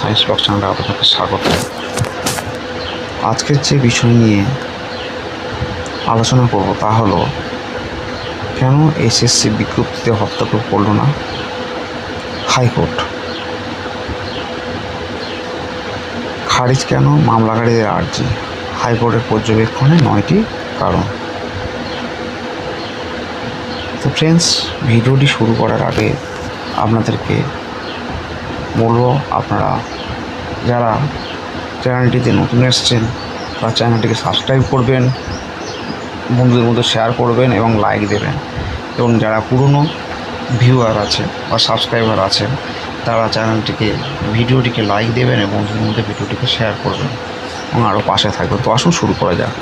Science blog চ্যানেলে আপনাকে স্বাগত। আজকের যে বিষয় নিয়ে আলোচনা করব তা হলো, কেন এসএসসি বিজ্ঞপ্তিতে হস্তক্ষেপ করল না হাইকোর্ট? খারিজ কেন? মামলাকারীদের আর্জি? হাইকোর্টের পর্যবেক্ষণে নয়টি কারণ। তো ফ্রেন্ডস ভিডিওটি শুরু করার আগে আপনাদেরকে বলব আপনারা যারা চ্যানেলটিতে নতুন এসছেন তারা চ্যানেলটিকে সাবস্ক্রাইব করবেন, বন্ধুদের মধ্যে শেয়ার করবেন এবং লাইক দেবেন। এবং যারা পুরনো ভিউয়ার আছে বা সাবস্ক্রাইবার আছেন, তারা চ্যানেলটিকে, ভিডিওটিকে লাইক দেবেন এবং বন্ধুদের মধ্যে ভিডিওটিকে শেয়ার করবেন এবং আরও পাশে থাকবেন। তো আসুন শুরু করা যাক।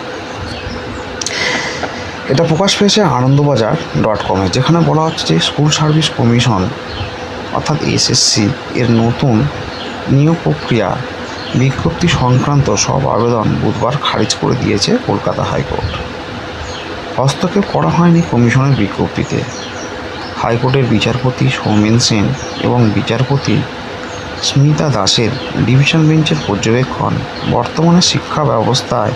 এটা প্রকাশ পেয়েছে আনন্দবাজার ডট কমে যেখানে বলা হচ্ছে যে স্কুল সার্ভিস কমিশন অর্থাৎ এসএসসি এর নতুন নিয়োগ প্রক্রিয়া বিজ্ঞপ্তি সংক্রান্ত সব আবেদন বুধবার খারিজ করে দিয়েছে কলকাতা হাইকোর্ট। হস্তক্ষেপ করা হয়নি কমিশনের বিজ্ঞপ্তিতে। হাইকোর্টের বিচারপতি সৌমেন সেন এবং বিচারপতি স্মিতা দাসের ডিভিশন বেঞ্চের পর্যবেক্ষণ বর্তমানে শিক্ষা ব্যবস্থায়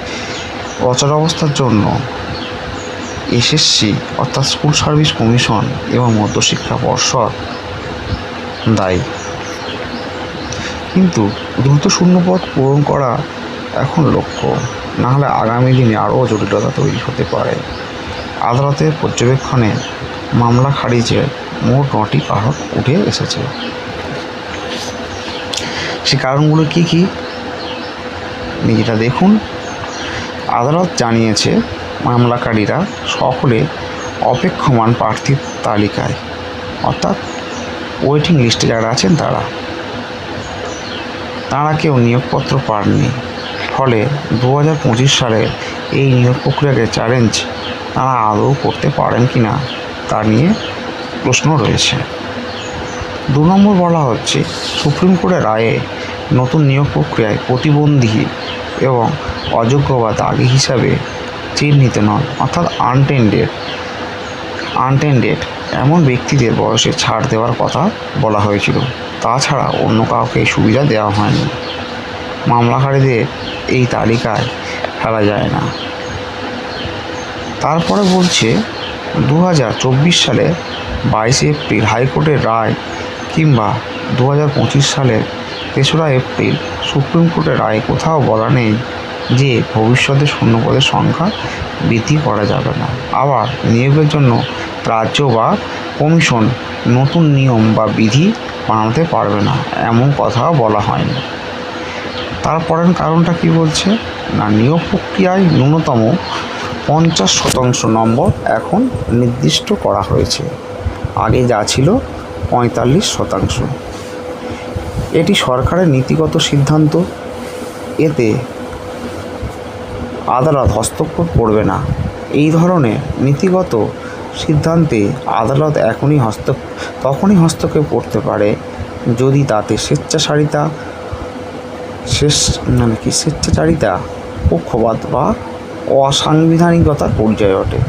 অচলাবস্থার জন্য এসএসসি অর্থাৎ স্কুল সার্ভিস কমিশন এবং মধ্যশিক্ষা পর্ষদ দায়ী। কিন্তু দ্রুত শূন্যপদ পূরণ করা এখন লক্ষ্য। নাহলে আগামী দিনে আরও জটিলতা তৈরি হতে পারে। আদালতের পর্যবেক্ষণে মামলা খারিজের মোট নটি কারণ উঠে এসেছে। সে কারণগুলো কী কী? নিজেরা দেখুন। আদালত জানিয়েছে, মামলাকারীরা সকলে অপেক্ষমান প্রার্থীর তালিকায়। অর্থাৎ ওয়েটিং লিস্টে যারা আছেন তারা। তারা কেউ নিয়োগপত্র পাননি। ফলে দু হাজার পঁচিশ সালে এই নিয়োগ প্রক্রিয়াকে চ্যালেঞ্জ তারা আদৌ করতে পারেন কি না তা নিয়ে প্রশ্ন রয়েছে। দু নম্বর বলা হচ্ছে, সুপ্রিম কোর্টের রায়ে নতুন নিয়োগ প্রক্রিয়ায় প্রতিবন্ধী এবং অযোগ্য বা দাগি হিসাবে চিহ্নিত নন, অর্থাৎ আনটেন্ডেড আনটেন্ডেড এমন ব্যক্তিদের বয়সে ছাড় দেওয়ার কথা বলা হয়েছিল। তাছাড়া অন্য কাউকে সুবিধা দেওয়া হয়নি। মামলাকারীদের এই তালিকায় ফেলা যায় না। তারপরে বলছে দু হাজার চব্বিশ সালে বাইশে এপ্রিল হাইকোর্টের রায় কিংবা দু হাজার পঁচিশ সালের তেসরা এপ্রিল সুপ্রিম কোর্টের রায় কোথাও বলা নেই। যে ভবিষ্যতে শূন্যপদের সংখ্যা বৃদ্ধি করা যাবে না। আবার নিয়োগের জন্য রাজ্য বা কমিশন নতুন নিয়ম বা বিধি বানাতে পারবে না, এমন কথাও বলা হয়নি। তারপরের কারণটা কি বলছে? না, নিয়োগ প্রক্রিয়ায় ন্যূনতম পঞ্চাশ শতাংশ নম্বর এখন নির্দিষ্ট করা হয়েছে। আগে যা ছিল পঁয়তাল্লিশ শতাংশ। এটি সরকারের নীতিগত সিদ্ধান্ত। এতে আদালত হস্তক্ষেপ করবে না। এই ধরনের নীতিগত সিদ্ধান্তে আদালত এখনই হস্ত তখনই হস্তক্ষেপ করতে পারে যদি তাতে স্বেচ্ছাচারিতা শেষ মানে কি স্বেচ্ছাচারিতা পক্ষপাত বা অসাংবিধানিকতার পর্যায়ে ওঠে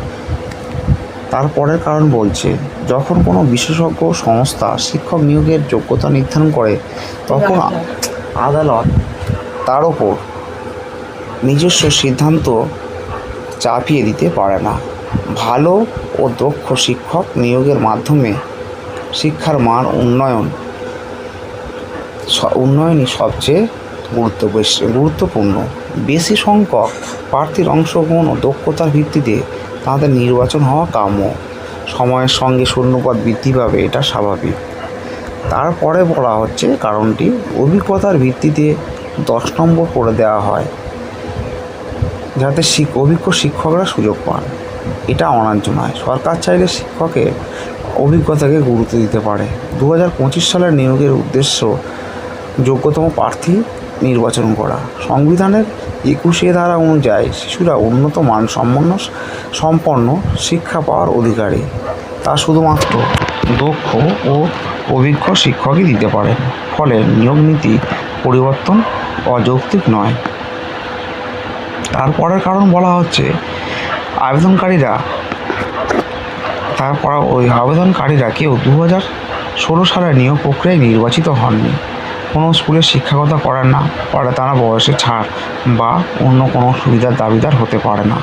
তারপরের কারণ বলছে যখন কোনো বিশেষজ্ঞ সংস্থা শিক্ষক নিয়োগের যোগ্যতা নির্ধারণ করে তখন আদালত তার ওপর নিজস্ব সিদ্ধান্ত চাপিয়ে দিতে পারে না। ভালো ও দক্ষ শিক্ষক নিয়োগের মাধ্যমে শিক্ষার মান উন্নয়ন উন্নয়নই সবচেয়ে গুরুত্ব গুরুত্বপূর্ণ। বেশি সংখ্যক প্রার্থীর অংশগ্রহণ ও দক্ষতার ভিত্তিতে তাদের নির্বাচন হওয়া কাম্য। সময়ের সঙ্গে শূন্যপদ বৃদ্ধি পাবে, এটা স্বাভাবিক। তারপরে বলা হচ্ছে কারণটি, অভিজ্ঞতার ভিত্তিতে দশ নম্বর করে দেওয়া হয়। যাতে অভিজ্ঞ শিক্ষকরা সুযোগ পান। এটা অন্যায্য নয়। সরকার চাইলে শিক্ষকের অভিজ্ঞতাকে গুরুত্ব দিতে পারে। দু হাজার পঁচিশ সালের নিয়োগের উদ্দেশ্য যোগ্যতম প্রার্থী নির্বাচন করা। সংবিধানের একুশে ধারা অনুযায়ী শিশুরা উন্নত মান সম্পন্ন শিক্ষা পাওয়ার অধিকারী। তা শুধুমাত্র দক্ষ ও অভিজ্ঞ শিক্ষকই দিতে পারেন ফলে নিয়োগ নীতি পরিবর্তন অযৌক্তিক নয়। তারপরের কারণ বলা হচ্ছে, আবেদনকারীরা, তারপর ওই আবেদনকারীরা কেউ দু হাজার ষোলো সালে নিয়োগ প্রক্রিয়ায় নির্বাচিত হননি। কোনো স্কুলে শিক্ষকতা করেন না পরে তারা বয়সে ছাড় বা অন্য কোনো সুবিধার দাবিদার হতে পারে না।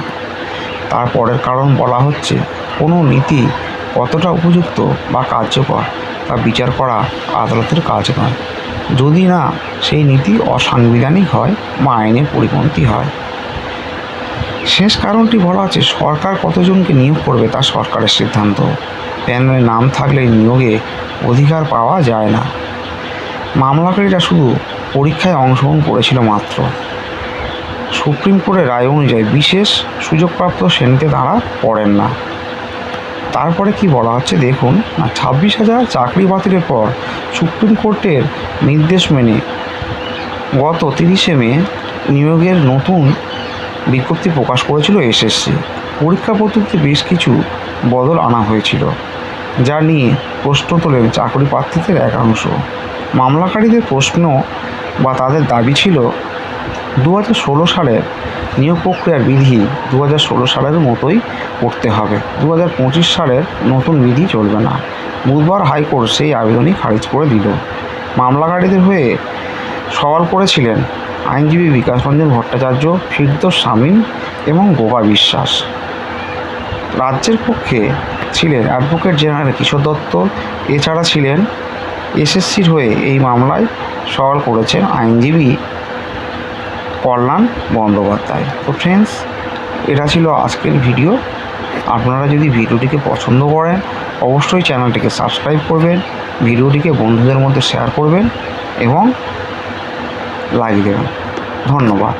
তারপরের কারণ বলা হচ্ছে, কোনো নীতি কতটা উপযুক্ত বা কার্যকর তা বিচার করা আদালতের কাজ নয়। যদি না, সেই নীতি অসাংবিধানিক হয়, বা আইনের পরিপন্থী হয়। শেষ কারণটি বলা আছে, সরকার কতজনকে নিয়োগ করবে তা সরকারের সিদ্ধান্ত। প্যানেলে নাম থাকলে নিয়োগে অধিকার পাওয়া যায় না। মামলাকারীরা শুধু পরীক্ষায় অংশগ্রহণ করেছিল মাত্র। সুপ্রিম কোর্টের রায় অনুযায়ী বিশেষ সুযোগপ্রাপ্ত শ্রেণীতে তারা পড়েন না। তারপরে কি বলা হচ্ছে দেখুন, না ছাব্বিশ হাজার চাকরি বাতিলের পর সুপ্রিম কোর্টের নির্দেশ মেনে গত তিরিশে মে নিয়োগের নতুন বিজ্ঞপ্তি প্রকাশ করেছিল এসএসসি। পরীক্ষা পদ্ধতিতে বেশ কিছু বদল আনা হয়েছিল, যা নিয়ে প্রশ্ন তোলেন চাকরি প্রার্থীদের একাংশ। মামলাকারীদের প্রশ্ন বা তাদের দাবি ছিল দু ষোলো সালের নিয়োগ প্রক্রিয়ার বিধি দু ষোলো সালের মতোই করতে হবে। দু পঁচিশ সালের নতুন বিধি চলবে না। বুধবার হাইকোর্ট সেই আবেদনই খারিজ করে দিল। মামলাকারীদের হয়ে সওয়াল করেছিলেন আইনজীবী বিকাশ রঞ্জন ভট্টাচার্য ফিরদোস শামীম এবং গোপা বিশ্বাস। রাজ্যের পক্ষে ছিলেন অ্যাডভোকেট জেনারেল কিশোর দত্ত। এছাড়া ছিলেন এসএসসির হয়ে এই মামলায় সওয়াল করেছেন আইনজীবী কল্যাণ বন্দ্যোপাধ্যায়। তো ফ্রেন্ডস এটা ছিল আজকের ভিডিও আপনারা যদি ভিডিওটিকে পছন্দ করেন, অবশ্যই চ্যানেলটিকে সাবস্ক্রাইব করবেন, ভিডিওটিকে বন্ধুদের মধ্যে শেয়ার করবেন এবং লাইক দেবেন ধন্যবাদ।